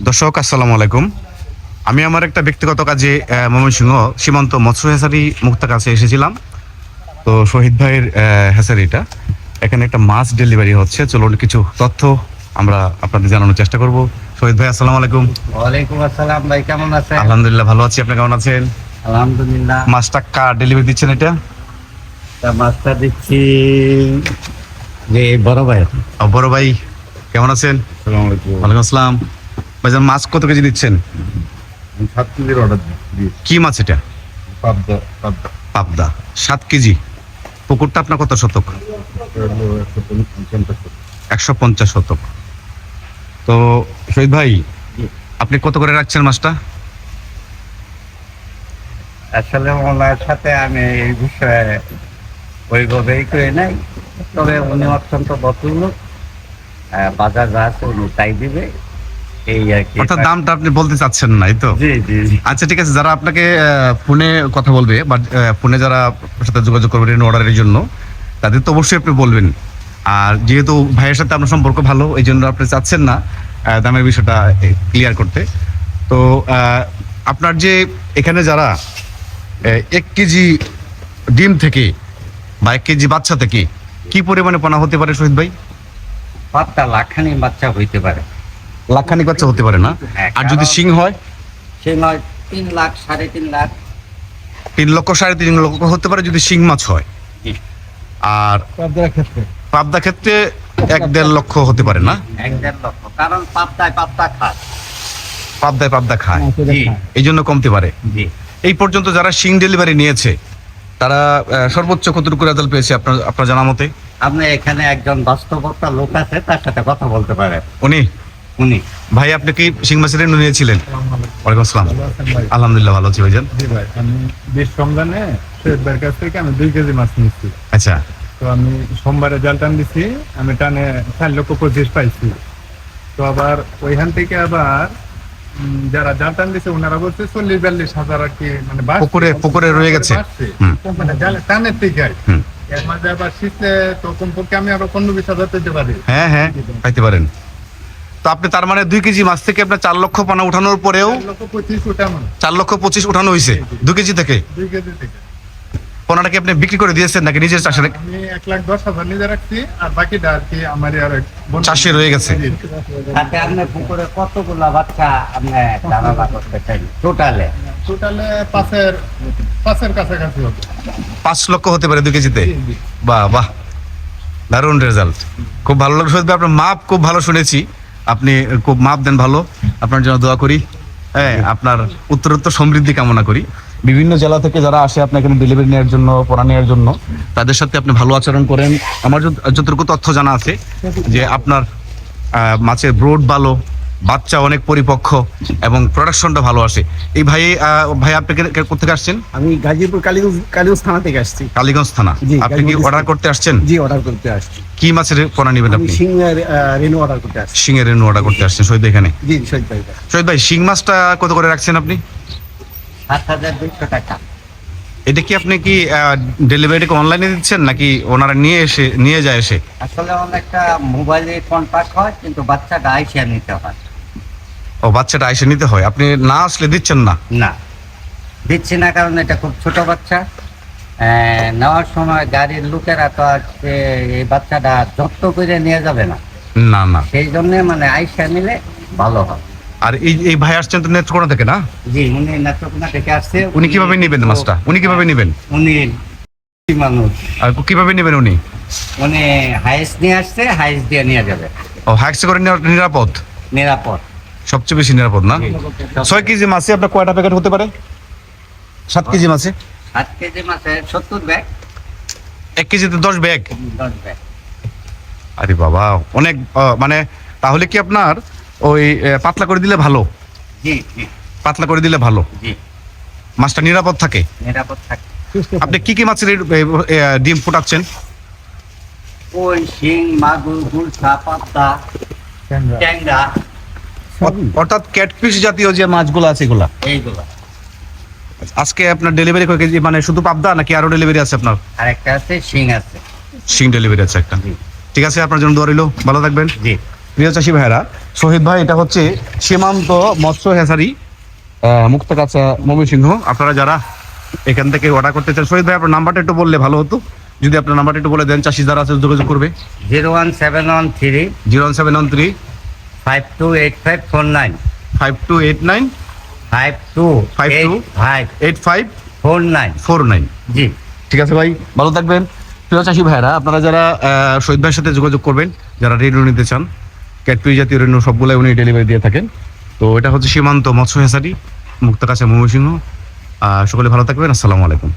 দর্শক আসসালামু আলাইকুম। আমি আমার একটা ব্যক্তিগত কাজে ময়মনসিংহ সীমান্ত মৎস্য হেসারি মুক্তার কাছে এসেছিলাম। তো শহীদ ভাইয়ের হেসারিটা। এখানে একটা মাছ ডেলিভারি হচ্ছে। চলুন কিছু তথ্য আমরা আপনাদের জানানোর চেষ্টা করব। শহীদ ভাই আসসালামু আলাইকুম। ওয়ালাইকুম আসসালাম ভাই কেমন আছেন? আলহামদুলিল্লাহ ভালো আছি। আপনি কেমন আছেন? আলহামদুলিল্লাহ। মাছটা কার ডেলিভারি দিচ্ছেন এটা? তা মাছটা দিচ্ছি যে বড় ভাই বড় ভাই কেমন আছেন? আসসালামু আলাইকুম। ওয়ালাইকুম আসসালাম। ভাইজান মাছ কত কেজি দিচ্ছেন? সাত কেজির অর্ডার কি মাছ এটা? পাবদা পাবদা। পাবদা। সাত কেজি। পুকুরটা আপনার কত শতক? একশো পঞ্চাশ শতক। তো শহীদ ভাই আপনি কত করে রাখছেন মাছটা? আসলে ওনার সাথে আমি এই বিষয়ে ওইভাবেই করে নাই তবে উনি অত্যন্ত বতুল বাজার যা আছে উনি তাই দিবে। এই আর কি। অর্থাৎ দামটা আপনি বলতে চাচ্ছেন না তো? জি জি জি। আচ্ছা ঠিক আছে যারা আপনাকে ফোনে কথা বলবে বা ফোনে যারা আপনার সাথে যোগাযোগ করবে ঋণ অর্ডারের জন্য তাদের তো অবশ্যই আপনি বলবেন। আর যেহেতু ভাইয়ের সাথে আপনার সম্পর্ক ভালো এই জন্য আপনি চাচ্ছেন না দামের বিষয়টা ক্লিয়ার করতে। তো আপনার যে এখানে যারা এক কেজি ডিম থেকে বা এক কেজি বাচ্চা থেকে কি পরিমাণে পোনা হতে পারে শহীদ ভাই? পাঁচটা লাখানি বাচ্চা হইতে পারে। লাখখানিক বাচ্চা হতে পারে না। হ্যাঁ, আর যদি সিং হয়? সে নয় তিন লাখ সাড়ে তিন লাখ। তিন লক্ষ সাড়ে তিন লক্ষ হতে পারে যদি শিং মাছ হয়। আর পাবদা ক্ষেত্রে এক দেড় লক্ষ হতে পারে না। এক দেড় লক্ষ কারণ পাপ্তায় পাপ্তা খায়। পাবদায় পাবদা খায়। এই জন্য কমতে পারে। এই পর্যন্ত যারা শিং ডেলিভারি নিয়েছে তারা সর্বোচ্চ কতটুকু রেজাল্ট পেয়েছে আপনার আপনার জানা মতে? আপনি এখানে একজন বাস্তবতা লোক আছে তার সাথে কথা বলতে পারেন। উনি? উনি। ভাই আপনি কি শিং মাছের ঋণ নিয়েছিলেন? ওয়ালাইকুম আসসালাম। আলহামদুলিল্লাহ ভালো আছি ভাইজান। জি ভাই আমি বেশ সৈয়দ ভাইয়ের কাছ থেকে আমি দুই কেজি মাছ নিচ্ছি আচ্ছা। তো আমি সোমবারে জাল টান দিছি আমি টানে চার লক্ষ পঁচিশ পাইছি। তো আবার ওইখান থেকে আবার যারা জাল টান দিছে ওনারা বলছে চল্লিশ বিয়াল্লিশ হাজার আর কি মানে। পুকুরে- পুকুরে রয়ে গেছে। মানে জালে- টানের থেকে হুম। এর মাঝে আবার শীতে তো কমপক্ষে আমি আরও পনেরো বিশ হাজার পেতে পারি। হ্যাঁ হ্যাঁ পাইতে পারেন। তো আপনি তার মানে দুই কেজি মাছ থেকে আপনার চার লক্ষ পোনা উঠানোর পরেও চার লক্ষ পঁচিশ ওটা চার লক্ষ পঁচিশ উঠানো হয়েছে দু কেজি। থেকে? দুই কেজি থেকে। পোনাটা কি আপনি বিক্রি করে দিয়েছেন নাকি নিজের চাষে এক লাখ দশ হাজার নিজে রাখছি আর বাকিটা আর কি আমার আর চাষে রয়ে গেছে। তাতে আপনি পুকুরে কতগুলা বাচ্চা আপনি ধারণা করতে চাই টোটালে টোটালে পাঁচের পাঁচের কাছাকাছি হবে। পাঁচ লক্ষ হতে পারে দুই কেজিতে। বাহ বাহ। দারুণ রেজাল্ট খুব ভালো লাগল আপনার মাপ খুব ভালো শুনেছি। আপনি খুব মাপ দেন ভালো। আপনার জন্য দোয়া করি। হ্যাঁ আপনার উত্তরোত্তর সমৃদ্ধি কামনা করি। বিভিন্ন জেলা থেকে যারা আসে আপনি এখানে ডেলিভারি নেওয়ার জন্য পড়া নেওয়ার জন্য তাদের সাথে আপনি ভালো আচরণ করেন। আমার যতটুকু তথ্য জানা আছে যে আপনার মাছের ব্রোড ভালো বাচ্চা অনেক পরিপক্ক এবং প্রোডাকশনটা ভালো আসে এই ভাই ভাই আপনি কোথেকে আসছেন? আমি গাজীপুর কালীগঞ্জ কালীগঞ্জ থানা থেকে আসছি। কালীগঞ্জ থানা। আপনি কি অর্ডার করতে আসছেন? জি অর্ডার করতে আসছি। কি মাছের পোনা নেবেন আপনি? সিংহের রেনু অর্ডার করতে আসছি। শিঙের রেনু অর্ডার করতে আসছেন শহীদ এখানে জি শহীদ ভাই। শহীদ ভাই শিং মাছটা কত করে রাখছেন আপনি? সাত হাজার দুইশো টাকা। এটা কি আপনি কি ডেলিভারি অনলাইনে দিচ্ছেন নাকি ওনারা নিয়ে এসে নিয়ে যায় এসে? আসলে অনেকটা মোবাইলে কন্ট্যাক্ট হয় কিন্তু বাচ্চাটা আইসিয়া নিতে হয়। ও বাচ্চাটা এসে নিতে হয়। আপনি না আসলে দিচ্ছেন না? না। দিচ্ছি না কারণ এটা খুব ছোট বাচ্চা। নেওয়ার সময় গাড়ির লোকেরা তো আর এই বাচ্চাটা যত্ন করে নিয়ে যাবে না। না না। সেই জন্য মানে আইসা নিলে ভালো হয়। আর এই এই ভাই আসছেন তো নেত্রকোনা থেকে না? জি উনি নেত্রকোনা থেকে আসছে। উনি কীভাবে নেবেন মাছটা? উনি কীভাবে নেবেন? উনি মানুষ? আর কীভাবে নেবেন উনি? উনি হাইস নিয়ে আসছে হাইস দিয়ে নিয়ে যাবে। ও হ্যাক্সে করে নিরাপদ? নিরাপদ। সবচেয়ে বেশি নিরাপদ না? ছয় কেজি মাছে আপনার কয়টা প্যাকেট হতে পারে? সাত কেজি মাছে? সাত কেজি মাছের সত্তর ব্যাগ। এক কেজিতে দশ ব্যাগ? দশ ব্যাগ। আরে বাবা অনেক মানে তাহলে কি আপনার ওই পাতলা করে দিলে ভালো? জি পাতলা করে দিলে ভালো? জি। মাছটা নিরাপদ থাকে? নিরাপদ থাকে। আপনি কি কি মাছের ডিম ফোটাচ্ছেন? ওই শিং মাগুর গুলশা পাত্তা ট্যাংরা। অর্থাৎ ক্যাটফিশ জাতীয় যে মাছগুলো আছে এগুলা? এইগুলো। আজকে আপনার ডেলিভারি কয় কেজি? মানে শুধু পাবদা নাকি আরও ডেলিভারি আছে আপনার? আর একটা আছে শিং আছে। সিং ডেলিভারি আছে একটা। ঠিক আছে আপনার জন্য দোয়া রইল। ভালো থাকবেন। জি। প্রিয় চাষি ভাইরা শহীদ ভাই এটা হচ্ছে সীমান্ত মৎস্য হেসারি মুক্তকাছা ময়মনসিংহ আপনারা যারা এখান থেকে অর্ডার করতে চান শহীদ ভাই আপনার নাম্বারটা একটু বললে ভালো হতো। যদি আপনার নাম্বারটা একটু বলে দেন চাষি যারা আছে যোগাযোগ করবে। Zero one seven one three zero one seven one three five two eight five four nine five two eight nine five two eight two? Five eight five four nine four nine জি। ঠিক আছে ভাই ভালো থাকবেন। প্রিয় চাষি ভাইরা আপনারা যারা শহীদ ভাইয়ের সাথে যোগাযোগ করবেন যারা রেনু নিতে চান ক্যাটপুরি জাতীয় রেনু সবগুলাই উনি ডেলিভারি দিয়ে থাকেন। তো এটা হচ্ছে সীমান্ত মৎস্য হেসারি মুক্ত কাছে ময়মনসিংহ। সকলে ভালো থাকবেন আসসালামু আলাইকুম।